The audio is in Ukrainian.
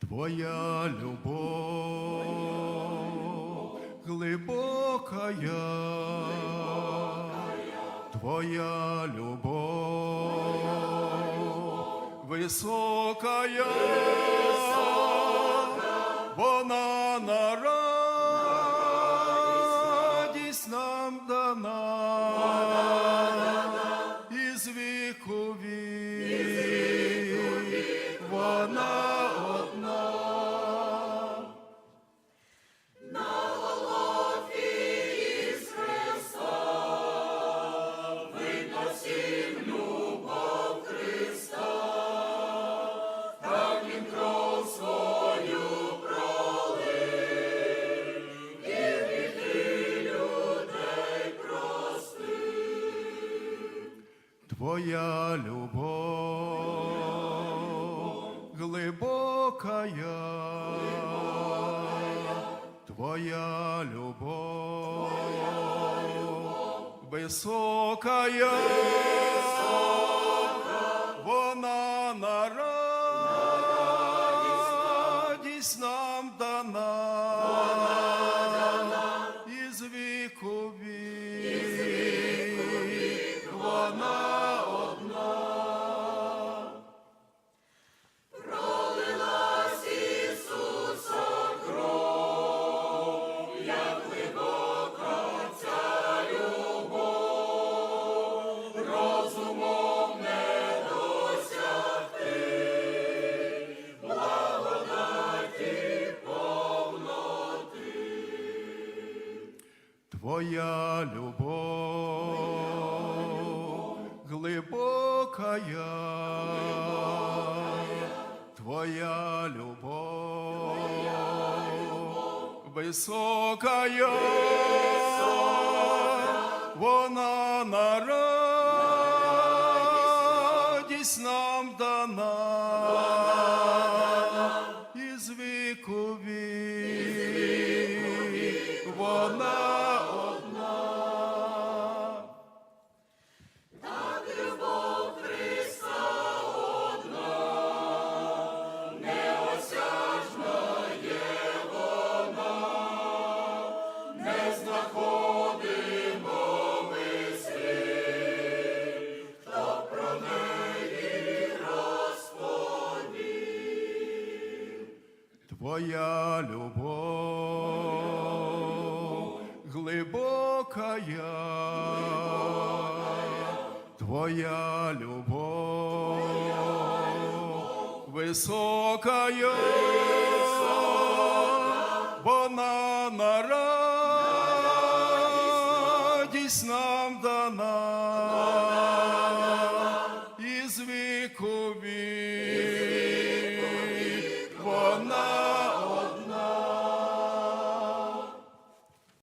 Твоя любов глибокая, Твоя любов висока, вона на віку вік, вона Твоя любов глибокая, Твоя любов високая, вона на радість нам Твоя любов глибокая, Твоя любов високая, вона на радість нам дана, Твоя любов глибокая, Твоя любов високая, вона на радість нам дана.